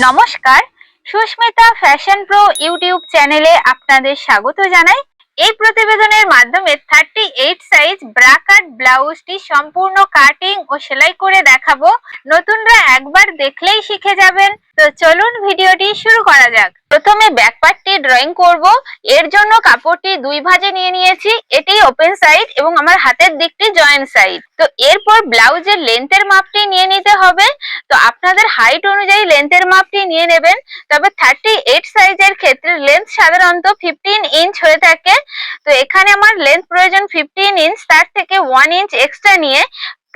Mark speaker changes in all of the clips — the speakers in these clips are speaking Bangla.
Speaker 1: নমস্কার। সুস্মিতা ফ্যাশন প্রো ইউটিউব চ্যানেলে আপনাদের স্বাগত জানাই। এই প্রতিবেদনের মাধ্যমে thirty eight size bra cut ব্লাউজটি সম্পূর্ণ কাটিং ও সেলাই করে দেখাবো। নতুনরা একবার দেখলেই শিখে যাবেন। তো চলুন ভিডিওটি শুরু করা যাক। প্রথমে ব্যাক পার্টটি ড্রয়িং করব। এর জন্য কাপড়টি দুই ভাজে নিয়ে নিয়েছি। এটি ওপেন সাইড এবং আমার হাতের দিকটি জয়েন্ট সাইড তো এরপর ব্লাউজের লেন্থের মাপটি নিয়ে নিতে হবে। তো আপনাদের হাইট অনুযায়ী লেন্থের মাপটি নিয়ে নেবেন। তবে থার্টি এইট সাইজের ক্ষেত্রে লেন্থ সাধারণত ফিফটিন ইঞ্চ হয়ে থাকে। তো এখানে আমার লেন্থ প্রয়োজন ফিফটিন ইঞ্চ তার থেকে ওয়ান ইঞ্চ এক্সট্রা নিয়ে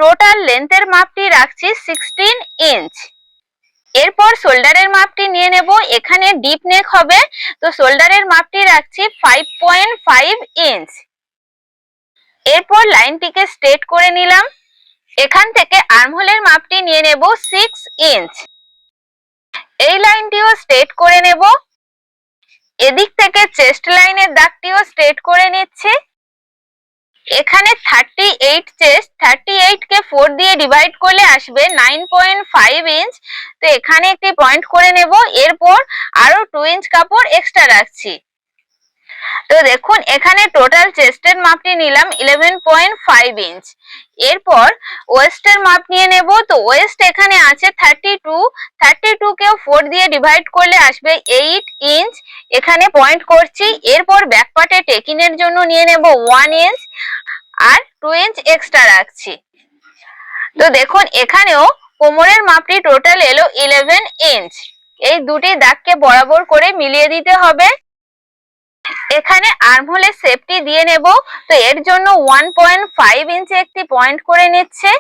Speaker 1: টোটাল লেন্থের মাপটি রাখছি সিক্সটিন ইঞ্চ এরপর শোল্ডারের মাপটি নিয়ে নেব, এখানে ডিপ নেক হবে। তো শোল্ডারের মাপটি রাখছি ফাইভ পয়েন্ট ফাইভ ইঞ্চ এরপর লাইনটিকে স্ট্রেট করে নিলাম। এখান থেকে আর্মহোলের মাপটি নিয়ে নেব সিক্স ইঞ্চ এই লাইনটিও স্ট্রেট করে নেব। এদিক থেকে চেস্ট লাইনের দাগটিও স্ট্রেট করে নিচ্ছে। এখানে thirty eight chest thirty eight কে ফোর দিয়ে ডিভাইড করলে আসবে নাইন পয়েন্ট ফাইভ ইঞ্চ তো এখানে একটি পয়েন্ট করে নেব, এরপর আরও টু ইঞ্চ কাপড় এক্সট্রা রাখছি। তো দেখুন, এখানে টোটাল চেস্টের মাপটি নিলাম ইলেভেন পয়েন্ট ফাইভ ইঞ্চ এরপর ওয়েস্টের মাপ নিয়ে নেব। তো ওয়েস্ট এখানে আছে থার্টি টু থার্টি টু কেও ফোর দিয়ে ডিভাইড করলে আসবে এইট ইঞ্চ এখানে পয়েন্ট করছি। এরপর ব্যাকপার্টে টেকিনের জন্য নিয়ে নেব ওয়ান ইঞ্চ আর টু ইঞ্চ এক্সট্রা রাখছি। তো দেখুন, এখানেও কোমরের মাপটি টোটাল এলো ইলেভেন ইঞ্চ এই দুটি দাগকে বরাবর করে মিলিয়ে দিতে হবে। এখানে আর্মহোলের সেফটি দিয়ে নেব। তো এর জন্য ওয়ান পয়েন্ট ফাইভ ইঞ্চে একটি পয়েন্ট করে নিচ্ছে।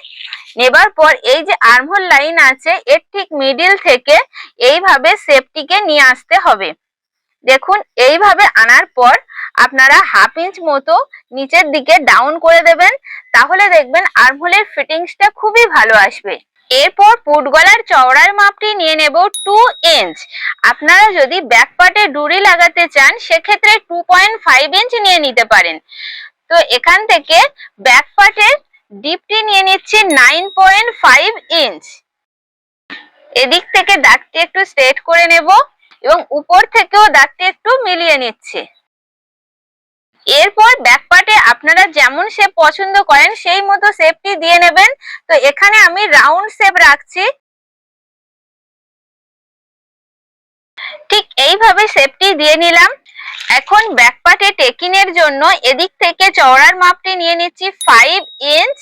Speaker 1: নেবার পর এই যে আর্মহোল লাইন আছে, এর ঠিক মিডিল থেকে এইভাবে সেফটিকে নিয়ে আসতে হবে। দেখুন, এইভাবে আনার পর আপনারা হাফ ইঞ্চ মতো নিচের দিকে ডাউন করে দেবেন। তাহলে দেখবেন আর্মহোলের ফিটিংসটা খুবই ভালো আসবে। এরপর পুট গলার চওড়ার মাপটি নিয়ে নেব টু ইঞ্চ আপনারা যদি ব্যাক পার্টে ডুরি লাগাতে চান, সেক্ষেত্রে টু পয়েন্ট ফাইভ ইঞ্চ নিয়ে নিতে পারেন। তো এখান থেকে ব্যাক পার্টের ডিপটি নিয়ে নিচ্ছি নাইন পয়েন্ট ফাইভ ইঞ্চ এদিক থেকে দাগটি একটু স্ট্রেট করে নেব এবং উপর থেকেও দাগটি একটু মিলিয়ে নিচ্ছে। এরপর ব্যাক পার্টে আপনারা যেমন শেপ পছন্দ করেন, সেই মতো শেপটি দিয়ে নেবেন। তো এখানে আমি রাউন্ড শেপ রাখছি। ঠিক এইভাবে শেপটি দিয়ে নিলাম। এখন ব্যাক পার্টে টেকিনের জন্য এদিক থেকে চওড়ার মাপটি নিয়ে নিচ্ছি ফাইভ ইঞ্চ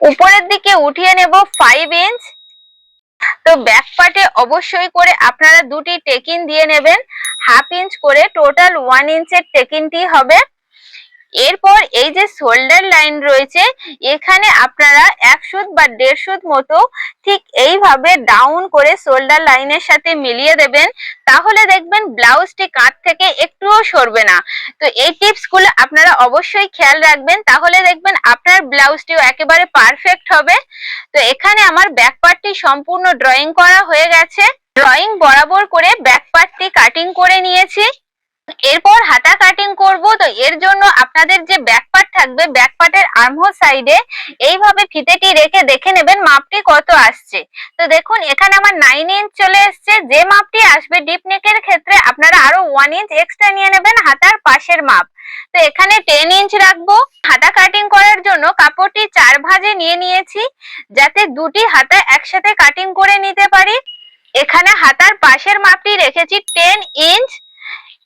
Speaker 1: উপরের দিকে উঠিয়ে নেব ফাইভ ইঞ্চ তো ব্যাক পার্টে অবশ্যই করে আপনারা দুটি টেকিন দিয়ে নেবেন। হাফ ইঞ্চ করে টোটাল ওয়ান ইঞ্চের টেকিনটি হবে। এরপর এই যে শোল্ডার লাইন রয়েছে, এখানে আপনারা এক সুদ বা দেড় সুদ মতো ঠিক এইভাবে ডাউন করে শোল্ডার লাইনের সাথে মিলিয়ে দেবেন। তাহলে দেখবেন ব্লাউজটি কাঁধ থেকে একটুও সরবে না। তো এই টিপসগুলো আপনারা অবশ্যই খেয়াল রাখবেন। তাহলে দেখবেন আপনার ব্লাউজটিও একেবারে পারফেক্ট হবে। তো এখানে আমার ব্যাক পার্টটি সম্পূর্ণ ড্রয়িং করা হয়ে গেছে। ড্রয়িং বরাবর করে ব্যাক পার্টটি কাটিং করে নিয়েছি। এরপর হাতা কাটিং করব। তো এর জন্য আপনাদের যে ব্যাক পার্ট থাকবে ব্যাক পার্টের আর্মহোল সাইডে এইভাবে ফিতেটি রেখে দেখে নেবেন মাপটি কত আসছে। তো দেখুন, এখানে আমার নাইন ইঞ্চ চলে এসছে। যে মাপটি আসবে ডিপ নেকের ক্ষেত্রে আপনারা আরও ওয়ান ইঞ্চ এক্সট্রা নিয়ে নেবেন হাতার পাশের মাপ। তো এখানে টেন ইঞ্চ রাখব। হাতা কাটিং করার জন্য কাপড়টি চার ভাঁজে নিয়ে নিয়েছি, যাতে দুটি হাতা একসাথে কাটিং করে নিতে পারি। এখানে হাতার পাশের মাপটি রেখেছি টেন ইঞ্চ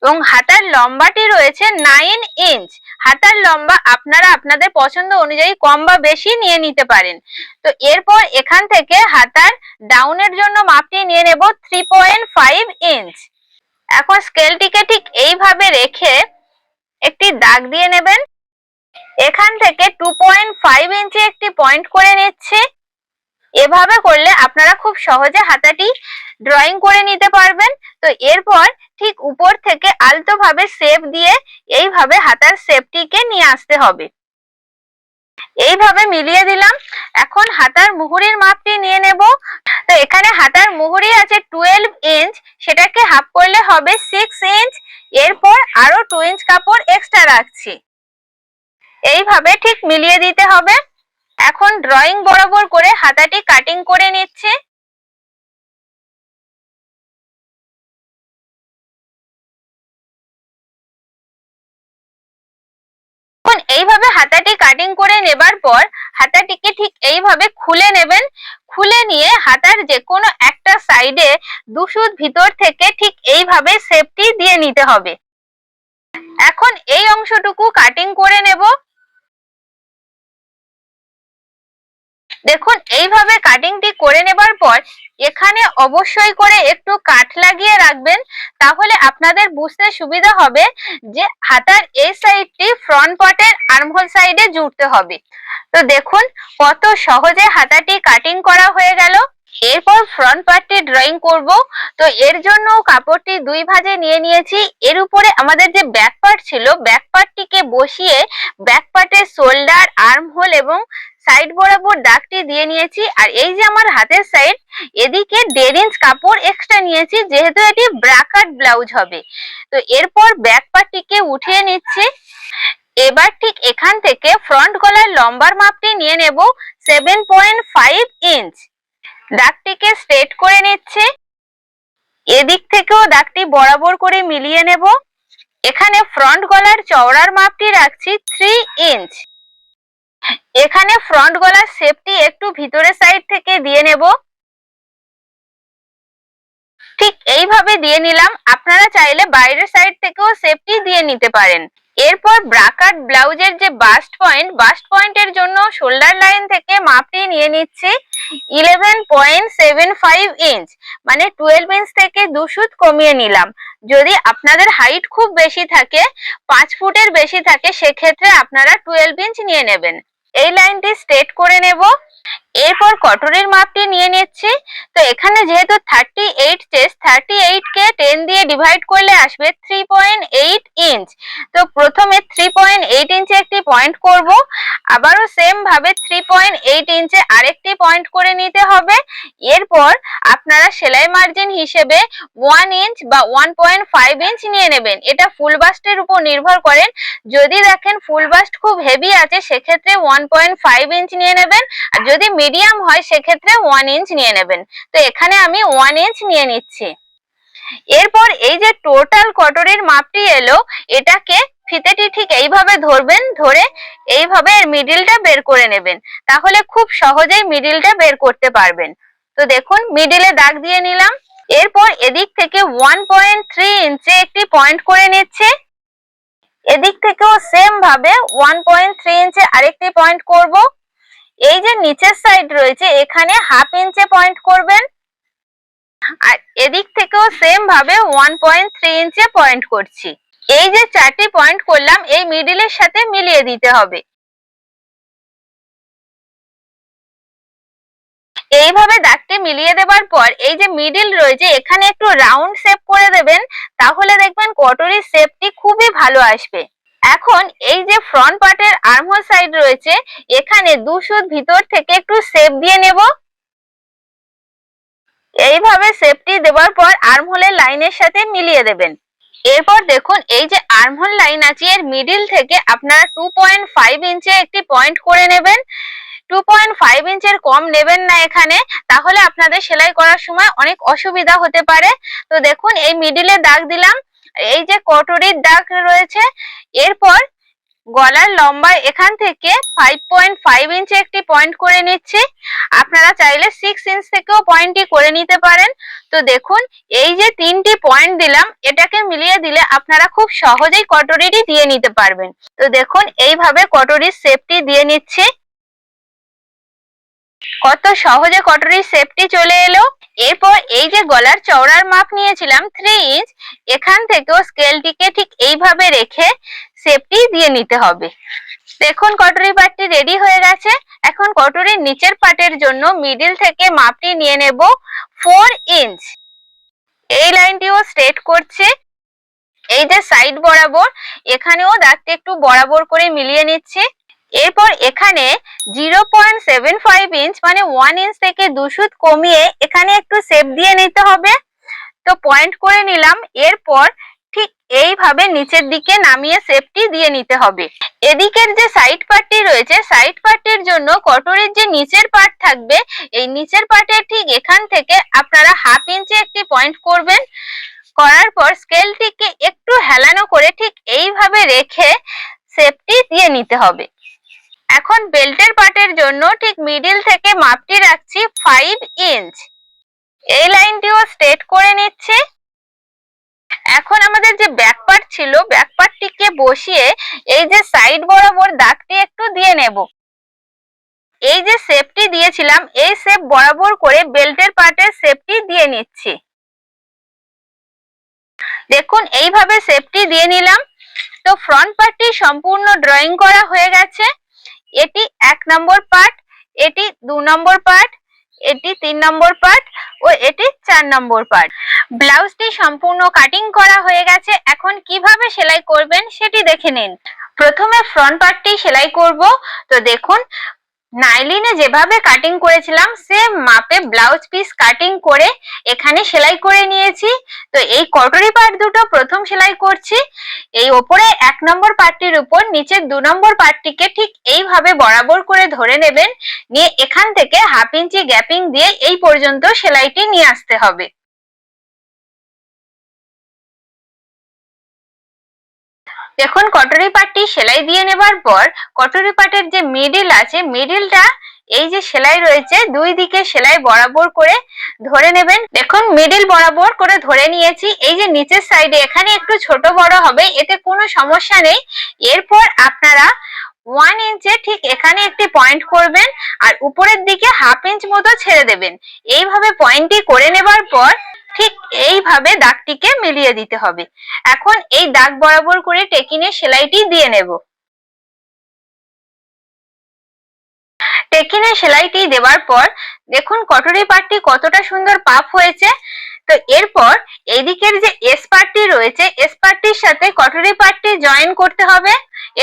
Speaker 1: এবং হাতার লম্বাটি রয়েছে নাইন ইঞ্চ হাতার লম্বা আপনারা আপনাদের পছন্দ অনুযায়ী কম বা বেশি নিয়ে নিতে পারেন। তো এরপর এখান থেকে হাতার ডাউনের জন্য মাপটি নিয়ে নেব থ্রি পয়েন্ট ফাইভ ইঞ্চ এখন স্কেলটিকে ঠিক এইভাবে রেখে একটি দাগ দিয়ে নেবেন। এখান থেকে টু পয়েন্ট ফাইভ ইঞ্চি একটি পয়েন্ট করে নিচ্ছে। এভাবে করলে আপনারা খুব সহজে হাতাটি ড্রয়িং করে নিতে পারবেন। তো এরপর ঠিক উপর থেকে আলতো ভাবে শেপ দিয়ে এইভাবে হাতার শেপটিকে নিয়ে আসতে হবে। এইভাবে মিলিয়ে দিলাম। এখন হাতার মুহুরির মাপটি নিয়ে নেব। তো এখানে হাতার মুহুরি আছে টুয়েলভ ইঞ্চ সেটাকে হাফ করলে হবে সিক্স ইঞ্চ এরপর আরও টু ইঞ্চ কাপড় এক্সট্রা রাখছি। এইভাবে ঠিক মিলিয়ে দিতে হবে। এখন ড্রয়িং বরাবর করে হাতাটি কাটিং করে নিচ্ছে। এইভাবে হাতাটি কাটিং করে নেবার পর হাতাটিকে ঠিক এইভাবে খুলে নেবেন। খুলে নিয়ে হাতার যে কোনো একটা সাইডে দুশুর ভিতর থেকে ঠিক এইভাবে সেফটি দিয়ে নিতে হবে। এখন এই অংশটুকু কাটিং করে নেব। দেখুন, এইভাবে কাটিংটি করে নেবার পর এখানে অবশ্যই করে একটু কাঠ লাগিয়ে রাখবেন, তাহলে আপনাদের বুঝতে সুবিধা হবে যে হাতার এই সাইডটি ফ্রন্ট পটের আর্মহোল সাইডে জুড়তে হবে। তো দেখুন, কত সহজে হাতাটি কাটিং করা হয়ে গেল। এরপর ফ্রন্ট পার্টটি ড্রয়িং করব। তো এর জন্য কাপড়টি দুই ভাজে নিয়ে নিয়েছি। এর উপরে আমাদের যে ব্যাক পার্ট ছিল ব্যাক পার্টটিকে বসিয়ে ব্যাক পার্টের শোল্ডার আর্ম হোল এবং সাইড বরাবর দাগটি দিয়ে নিয়েছি। আর এই যে আমার হাতের সাইড এদিকে দেড় ইঞ্চ কাপড় এক্সট্রা নিয়েছি, যেহেতু এটি ব্রাকাট ব্লাউজ হবে। তো এরপর ব্যাক পার্টটিকে উঠিয়ে নিচ্ছি। এবার ঠিক এখান থেকে ফ্রন্ট গলার লম্বার মাপটি নিয়ে নেব সেভেন পয়েন্ট ফাইভ ইঞ্চ দাগটিকে স্ট্রেট করে নিচ্ছে। এদিক থেকেও দাগটি বরাবর করে মিলিয়ে নেব। এখানে ফ্রন্ট গলার চওড়ার মাপটি রাখছি থ্রি ইঞ্চ এখানে ফ্রন্ট গলার শেপটি একটু ভিতরের সাইড থেকে দিয়ে নেব। ঠিক এইভাবে দিয়ে নিলাম। আপনারা চাইলে বাইরের সাইড থেকেও সেফটি দিয়ে নিতে পারেন। এরপর ব্রাকাট ব্লাউজের যে বাস্ট পয়েন্ট বাস্ট পয়েন্টের জন্য শোল্ডার লাইন থেকে মাপটি নিয়ে নিচ্ছি। Eleven point seven five inch মানে টুয়েলভ ইঞ্চ থেকে দু সুত কমিয়ে নিলাম। যদি আপনাদের হাইট খুব বেশি থাকে, পাঁচ ফুটের বেশি থাকে, সেক্ষেত্রে আপনারা টুয়েলভ ইঞ্চ নিয়ে নেবেন। এই লাইনটি স্ট্রেট করে নেব। এরপর কটনের মাপটি নিয়ে নিচ্ছি। তো এখানে যেহেতু thirty eight chest thirty eight কে টেন দিয়ে ডিভাইড করলে আসবে থ্রি পয়েন্ট এইট ইঞ্চ তো প্রথমে থ্রি পয়েন্ট এইট ইঞ্চে একটি পয়েন্ট করব, আবারও সেম ভাবে থ্রি পয়েন্ট এইট ইঞ্চে আরেকটি পয়েন্ট করে নিতে হবে। এরপর আপনারা সেলাই মার্জিন হিসেবে ওয়ান ইঞ্চ বা ওয়ান পয়েন্ট ফাইভ ইঞ্চ নিয়ে নেবেন। এটা ফুল বাস্টের উপর নির্ভর করেন যদি দেখেন ফুল বাস্ট খুব হেভি আছে, সেক্ষেত্রে ওয়ান পয়েন্ট ফাইভ ইঞ্চ নিয়ে নেবেন। আর যদি মিডিয়াম হয়, সেক্ষেত্রে ওয়ান ইঞ্চ নিয়ে নেবেন। তো এখানে আমি ওয়ান ইঞ্চ নিয়ে নিচ্ছি। এরপর এই যে টোটাল কটরের মাপটি এলো, এটাকে ফিতেটি ঠিক এইভাবে ধরবেন, ধরে এইভাবে এর মিডিলটা বের করে নেবেন। তাহলে খুব সহজেই মিডিলটা বের করতে পারবেন। তো দেখুন মিডিলে দাগ দিয়ে নিলাম। এরপর এদিক থেকে ওয়ান পয়েন্ট থ্রি ইঞ্চে একটি পয়েন্ট করে নিচ্ছে। এদিক থেকেও সেম ভাবে ওয়ান পয়েন্ট থ্রি ইঞ্চে আরেকটি পয়েন্ট করব। এই যে নিচের সাইড রয়েছে, এখানে হাফ ইঞ্চে পয়েন্ট করবেন। আর এদিক থেকেও সেম ভাবে ওয়ান পয়েন্ট থ্রি ইঞ্চে পয়েন্ট করছি। এই যে চারটি পয়েন্ট করলাম, এই মিডিলের সাথে মিলিয়ে দিতে হবে। এইভাবে দাগটি মিলিয়ে দেবার পর, এই যে মিডিল রয়েছে, এখানে একটু রাউন্ড শেপ করে দেবেন, তাহলে দেখবেন কটরির শেপটি খুবই ভালো আসবে। এখন এই যে ফ্রন্ট পার্টের আর্মহোল সাইড রয়েছে, এখানে দু ভিতর থেকে একটু শেপ দিয়ে নেব। এইভাবে শেপটি দেওয়ার পর আর্মহোলের লাইনের সাথে মিলিয়ে দেবেন। এরপর দেখুন, এই যে আর্মহোল লাইন আছে, এর মিডিল থেকে আপনারা টু পয়েন্ট ফাইভ ইঞ্চে একটি পয়েন্ট করে নেবেন। টু পয়েন্ট ফাইভ ইঞ্চের কম নেবেন না এখানে, তাহলে আপনাদের সেলাই করার সময় অনেক অসুবিধা হতে পারে। তো দেখুন, এই মিডিলে দাগ দিলাম। এই যে কটরির দাগ রয়েছে, এরপর গলার লম্বা এখান থেকে ফাইভ পয়েন্ট ফাইভ ইঞ্চে একটি পয়েন্ট করে নিচ্ছি। আপনারা চাইলে সিক্স ইঞ্চ থেকেও পয়েন্টটি করে নিতে পারেন। তো দেখুন, এই যে তিনটি পয়েন্ট দিলাম, এটাকে মিলিয়ে দিলে আপনারা খুব সহজেই কটরিটি দিয়ে নিতে পারবেন। তো দেখুন, এইভাবে কটরির শেপটি দিয়ে নিচ্ছি। কত সহজে কটরির শেপটি চলে এলো। এরপর এই যে গলার চওড়ার মাপ নিয়েছিলাম থ্রি ইঞ্চ এখান থেকেও স্কেলটিকে ঠিক এইভাবে রেখে শেপটি দিয়ে নিতে হবে। দেখুন, কটরি পাটটি রেডি হয়ে গেছে। এখন কটরির নিচের পাটের জন্য মিডিল থেকে মাপটি নিয়ে নেব ফোর ইঞ্চ এই লাইনটিও স্ট্রেট করছে। এই যে সাইড বরাবর, এখানেও দাগটি একটু বরাবর করে মিলিয়ে নিচ্ছে। এরপর এখানে zero point seven five inch মানে ওয়ান ইঞ্চ থেকে দুশুত কমিয়ে এখানে একটু শেপ দিয়ে নিতে হবে। তো পয়েন্ট করে নিলাম, এরপর ঠিক এইভাবে নিচের দিকে নামিয়ে শেপটি দিয়ে নিতে হবে। এদিকের যে সাইড পার্টটি রয়েছে সাইড পার্টটির জন্য কটরের যে নিচের পার্ট থাকবে, এই নিচের পার্টের ঠিক এখান থেকে আপনারা হাফ ইঞ্চে একটি পয়েন্ট করবেন। করার পর স্কেলটিকে একটু হেলানো করে ঠিক এইভাবে রেখে সেফটি দিয়ে নিতে হবে। এখন বেল্টের পার্টের জন্য ঠিক মিডিল থেকে মাপটি রাখছি ফাইভ ইঞ্চ এই লাইনটিও স্ট্রেট করে নিচ্ছি। এখন আমাদের যে ব্যাক পার্ট ছিল ব্যাক পার্টটিকে বসিয়ে এই যে সাইড বরাবর দাগটি একটু দিয়ে নেব। এই যে শেপটি দিয়েছিলাম, এই শেপ বরাবর করে বেল্টের পার্টের শেপটি দিয়ে নিচ্ছি। দেখুন, এইভাবে শেপটি দিয়ে নিলাম। তো ফ্রন্ট পার্টটি সম্পূর্ণ ড্রয়িং করা হয়ে গেছে। এটি এক নম্বর পার্ট এটি দু নম্বর পার্ট এটি তিন নম্বর পার্ট ও এটি চার নম্বর পার্ট ব্লাউজটি সম্পূর্ণ কাটিং করা হয়ে গেছে, এখন কীভাবে সেলাই করবেন সেটি দেখে নিন। প্রথমে ফ্রন্ট পার্টটি সেলাই করব। তো দেখুন নাইলিনে যেভাবে কাটিং করেছিলাম সেম মাপে ব্লাউজ পিস কাটিং করে এখানে সেলাই করে নিয়েছি। তো এই কটরি পার্ট দুটো প্রথম সেলাই করছি। এই ওপরে এক নম্বর পার্টটির উপর নিচের দু নম্বর পার্টটিকে ঠিক এইভাবে বরাবর করে ধরে নেবেন। নিয়ে এখান থেকে হাফ ইঞ্চি গ্যাপিং দিয়ে এই পর্যন্ত সেলাইটি নিয়ে আসতে হবে। দেখুন, কটরি পাটটি সেলাই দিয়ে নেবার পর কটরি পাটের যে মিডিল আছে মিডিলটা এই যে সেলাই রয়েছে, দুই দিকে সেলাই বরাবর করে ধরে নেবেন। দেখুন মিডিল বরাবর করে ধরে নিয়েছি। এই যে নিচের সাইডে এখানে একটু ছোট বড় হবে, এতে কোনো সমস্যা নেই। এরপর আপনারা ওয়ান ইঞ্চে ঠিক এখানে একটি পয়েন্ট করবেন, আর উপরের দিকে হাফ ইঞ্চ মতো ছেড়ে দেবেন। এইভাবে পয়েন্টটি করে নেবার পর ঠিক এইভাবে দাগটিকে মিলিয়ে দিতে হবে। এখন এই দাগ বরাবর করে টেকিনে সেলাইটি দিয়ে নেব। টেকিনে সেলাইটি দেওয়ার পর দেখুন কটরি পাটটি কতটা সুন্দর পাপ হয়েছে। তো এরপর এদিকের যে এস পার্টটি রয়েছে, এস পার্টটির সাথে কটরি পার্টটি জয়েন করতে হবে।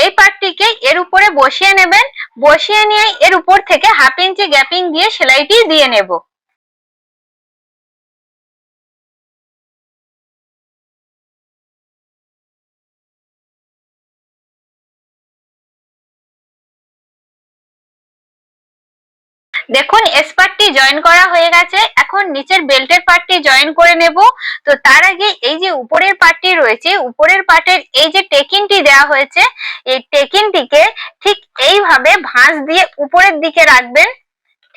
Speaker 1: এই পার্টটিকে এর উপরে বসিয়ে নেবেন। বসিয়ে নিয়ে এর উপর থেকে হাফ ইঞ্চি গ্যাপিং দিয়ে সেলাইটি দিয়ে নেব। দেখুন এস পার্টটি জয়েন করা হয়ে গেছে। এখন নিচের বেল্টের পার্টটি জয়েন করে নেব। তো তার আগে এই যে উপরের পার্টটি রয়েছে, উপরের পার্টের এই যে টেকিনটি দেওয়া হয়েছে, এই টেকিনটিকে ঠিক এইভাবে ভাঁজ দিয়ে উপরের দিকে রাখবেন।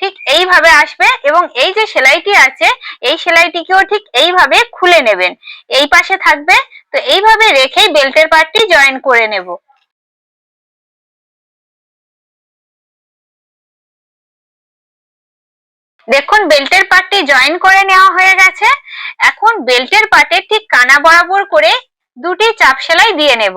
Speaker 1: ঠিক এইভাবে আসবে এবং এই যে সেলাইটি আছে, এই সেলাইটিকেও ঠিক এইভাবে খুলে নেবেন। এই পাশে থাকবে। তো এইভাবে রেখেই বেল্টের পার্টটি জয়েন করে নেব। দেখুন, বেল্টের পার্টটি জয়েন করে নেওয়া হয়ে গেছে। এখন বেল্টের পার্টে ঠিক কানা বরাবর করে দুটি চাপ সেলাই দিয়ে নেব।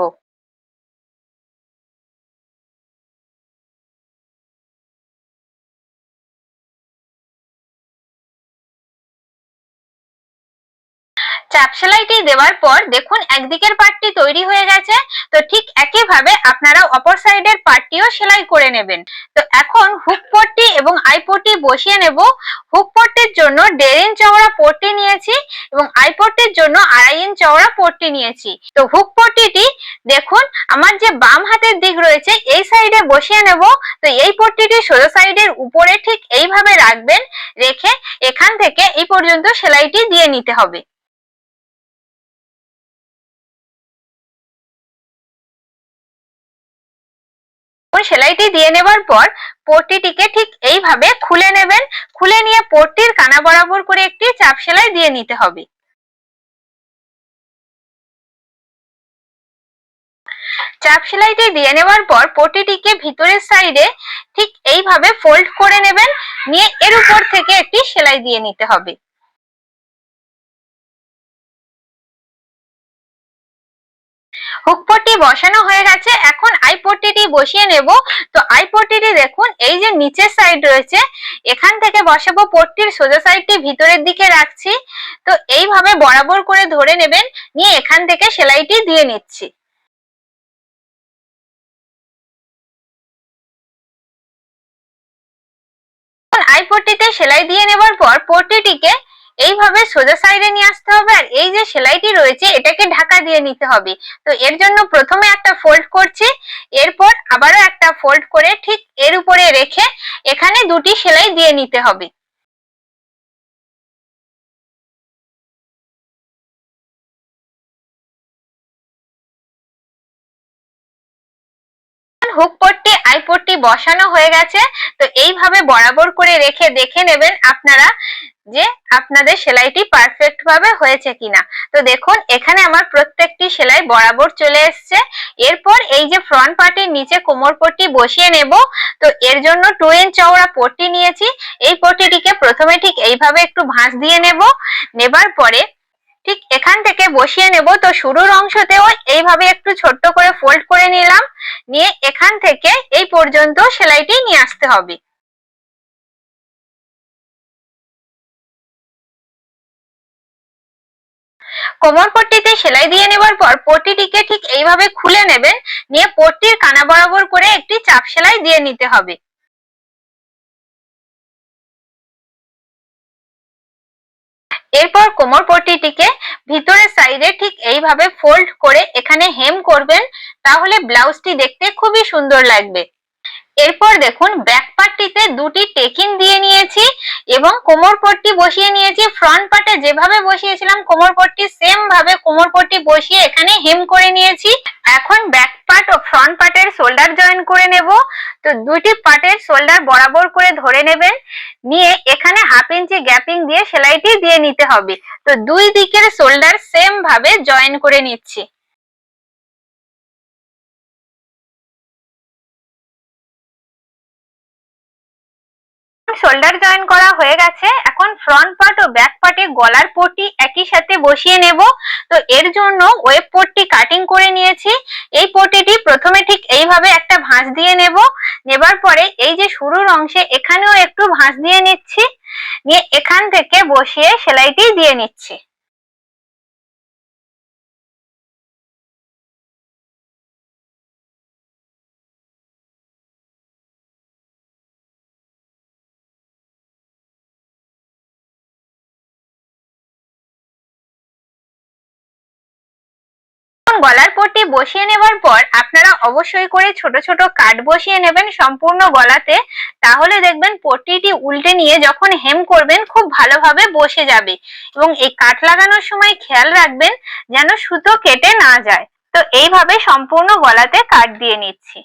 Speaker 1: চাপ সেলাইটি দেওয়ার পর দেখুন একদিকের পার্টটি তৈরি হয়ে গেছে। তো ঠিক একইভাবে আপনারা অপর সাইডের পার্টটিও সেলাই করে নেবেন। তো এখন হুক পট্টি এবং আই পট্টি বসিয়ে নেব। হুক পট্টির জন্য দেড় ইঞ্চ চওড়া পট্টি নিয়েছি এবং আই পট্টির জন্য আড়াই ইঞ্চ চওড়া পট্টি নিয়েছি। তো হুক পট্টিটি দেখুন, আমার যে বাম হাতের দিক রয়েছে, এই সাইডে বসিয়ে নেব। তো এই পট্টিটি সোজা সাইডের উপরে ঠিক এইভাবে রাখবেন, রেখে এখান থেকে এই পর্যন্ত সেলাইটি দিয়ে নিতে হবে। সেলাইটি দিয়ে নেবার পর পট্টিটিকে ঠিক এইভাবে খুলে নেবেন। খুলে নিয়ে পট্টির কানা বরাবর করে একটি চাপ সেলাই দিয়ে নিতে হবে। চাপ সেলাইটি দিয়ে নেওয়ার পর পটিটিকে ভিতরের সাইডে ঠিক এইভাবে ফোল্ড করে নেবেন। নিয়ে এর উপর থেকে একটি সেলাই দিয়ে নিতে হবে। হুক পট্টি বসানো হয়ে গেছে। এখন আই বসিয়ে নেব। তো আই দেখুন, এই যে নিচের সাইড রয়েছে, এখান থেকে বসাবো পট্টির সোজা সাইডটি ভিতরের দিকে রাখছি। তো এইভাবে বরাবর করে ধরে নেবেন, নিয়ে এখান থেকে সেলাইটি দিয়ে নিচ্ছি। আই সেলাই দিয়ে নেবার পর পট্টিটিকে এইভাবে সোজা সাইডে নিয়ে আসতে হবে আর এই যে সেলাইটি রয়েছে, এটাকে ঢাকা দিয়ে নিতে হবে। তো এর জন্য প্রথমে একটা ফোল্ড করছি, এরপর আবারও একটা ফোল্ড করে ঠিক এর উপরে রেখে এখানে দুটি সেলাই দিয়ে নিতে হবে। হুক পট্টি আই পট্টি বসানো হয়ে গেছে। তো এইভাবে বরাবর করে রেখে দেখে নেবেন আপনারা যে আপনাদের সেলাইটি পারফেক্ট ভাবে হয়েছে কিনা। তো দেখুন, এখানে আমার প্রত্যেকটি সেলাই বরাবর চলে এসছে। এরপর এই যে ফ্রন্ট পার্টির নিচে কোমর পট্টি বসিয়ে নেব। তো এর জন্য টু ইঞ্চ চওড়া পট্টি নিয়েছি। এই পট্টিটিকে প্রথমে ঠিক এইভাবে একটু ভাঁজ দিয়ে নেব। নেবার পরে ঠিক এখান থেকে বসিয়ে নেব। তো শুরুর অংশতেও এইভাবে একটু ছোট্ট করে ফোল্ড করে নিলাম। নিয়ে এখান থেকে এই পর্যন্ত সেলাইটি নিয়ে আসতে হবে। কোমর পট্টিতে সেলাই দিয়ে নেবার পর পট্টিটিকে ঠিক এইভাবে খুলে নেবেন। নিয়ে পট্টির কানা বরাবর করে একটি চাপ সেলাই দিয়ে নিতে হবে। এরপর কোমর পট্টিটিকে ভিতরের সাইডে ঠিক এইভাবে ফোল্ড করে এখানে হেম করবেন, তাহলে ব্লাউজটি দেখতে খুবই সুন্দর লাগবে। এরপর দেখুন ব্যাক পার্টটিতে দুটি টেকিন দিয়ে নিয়েছি এবং কোমর পট্টি বসিয়ে নিয়েছি। ফ্রন্ট পার্টে যেভাবে বসিয়েছিলাম, কোমর পট্টি সেম ভাবে কোমর পট্টি বসিয়ে এখানে হেম করে নিয়েছি। এখন ব্যাক পার্ট ও ফ্রন্ট পার্টের শোল্ডার জয়েন করে নেব। তো দুটি পার্টের শোল্ডার বরাবর করে ধরে নেবেন। নিয়ে এখানে হাফ ইঞ্চি গ্যাপিং দিয়ে সেলাইটি দিয়ে নিতে হবে। তো দুই দিকের শোল্ডার সেম ভাবে জয়েন করে নিচ্ছি। শোল্ডার জয়েন করা হয়ে গেছে। এখন ফ্রন্ট পার্ট ও ব্যাক পার্টে গলার পট্টি একই সাথে বসিয়ে নেব। তো এর জন্য ওয়েব পট্টি কাটিং করে নিয়েছি। এই পট্টিটি প্রথমে ঠিক এইভাবে একটা ভাঁজ দিয়ে নেব। নেবার পরে এই যে শুরুর অংশে এখানেও একটু ভাঁজ দিয়ে নিচ্ছি। নিয়ে এখান থেকে বসিয়ে সেলাইটি দিয়ে নিচ্ছি। গলার পট্টি বসিয়ে নেবার পর আপনারা অবশ্যই করে ছোট ছোট কাট বসিয়ে নেবেন সম্পূর্ণ গলাতে। তাহলে দেখবেন পট্টিটি উল্টে নিয়ে যখন হেম করবেন খুব ভালোভাবে বসে যাবে এবং এই কাট লাগানোর সময় খেয়াল রাখবেন যেন সুতো কেটে না যায়। তো এইভাবে সম্পূর্ণ গলাতে কাট দিয়ে নিচ্ছি।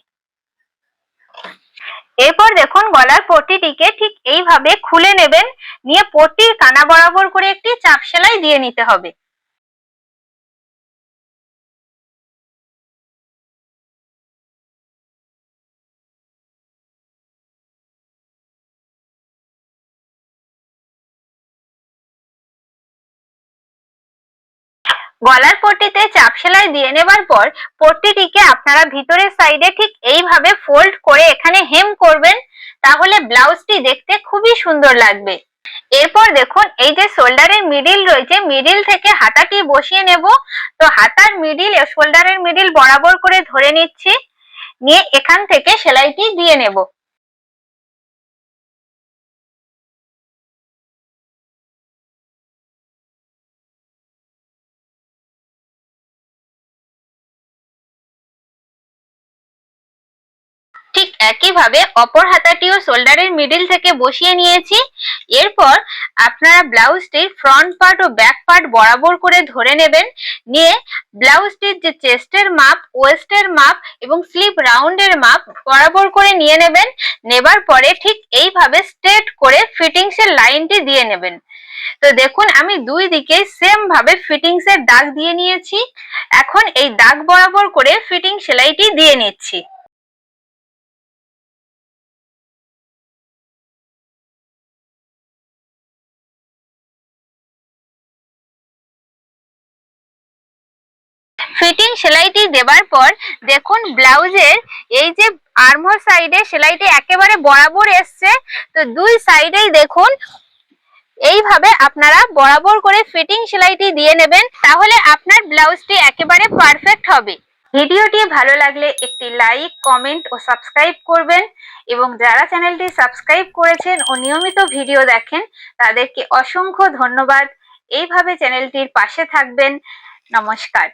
Speaker 1: এরপর দেখুন গলার পট্টিটিকে ঠিক এইভাবে খুলে নেবেন। নিয়ে পট্টির কানা বরাবর করে একটি চাপ সেলাই দিয়ে নিতে হবে। গলার পট্টিতে চাপ সেলাই দিয়ে নেবার পর পট্টিটিকে আপনারা ভিতরের সাইডে ঠিক এইভাবে ফোল্ড করে এখানে হেম করবেন, তাহলে ব্লাউজটি দেখতে খুবই সুন্দর লাগবে। এরপর দেখুন, এই যে শোল্ডারের মিডিল রয়েছে মিডিল থেকে হাতাটি বসিয়ে নেব। তো হাতার মিডিল শোল্ডারের মিডিল বরাবর করে ধরে নিচ্ছি, নিয়ে এখান থেকে সেলাইটি দিয়ে নেব। একইভাবে অপর হাতাটিও শোল্ডারের মিডিল থেকে বসিয়ে নিয়েছি। এরপর আপনারা ব্লাউজটির ফ্রন্ট পার্ট ও ব্যাক পার্ট বরাবর করে ধরে নেবেন। নিয়ে ব্লাউজটির যে চেস্টের মাপ ওয়েস্টের মাপ এবং স্লিপ রাউন্ডের মাপ বরাবর করে নিয়ে নেবেন। নেবার পরে ঠিক এইভাবে স্ট্রেট করে ফিটিংস এর লাইনটি দিয়ে নেবেন। তো দেখুন, আমি দুই দিকে সেম ভাবে ফিটিংস এর দাগ দিয়ে নিয়েছি। এখন এই দাগ বরাবর করে ফিটিং সেলাইটি দিয়ে নিচ্ছি। ফিটিং সেলাইটি দেবার পর দেখুন ব্লাউজের এই যে আর্মহোল সাইডে সেলাইটি একেবারে বরাবর এসছে। তো দুই সাইডেই দেখুন, এইভাবে আপনারা বরাবর করে ফিটিং সেলাইটি দিয়ে নেবেন, তাহলে আপনার ব্লাউজটি একেবারে পারফেক্ট হবে। ভিডিওটি ভালো লাগলে একটি লাইক কমেন্ট ও সাবস্ক্রাইব করবেন এবং যারা চ্যানেলটি সাবস্ক্রাইব করেছেন ও নিয়মিত ভিডিও দেখেন, তাদেরকে অসংখ্য ধন্যবাদ। এইভাবে চ্যানেলটির পাশে থাকবেন। নমস্কার।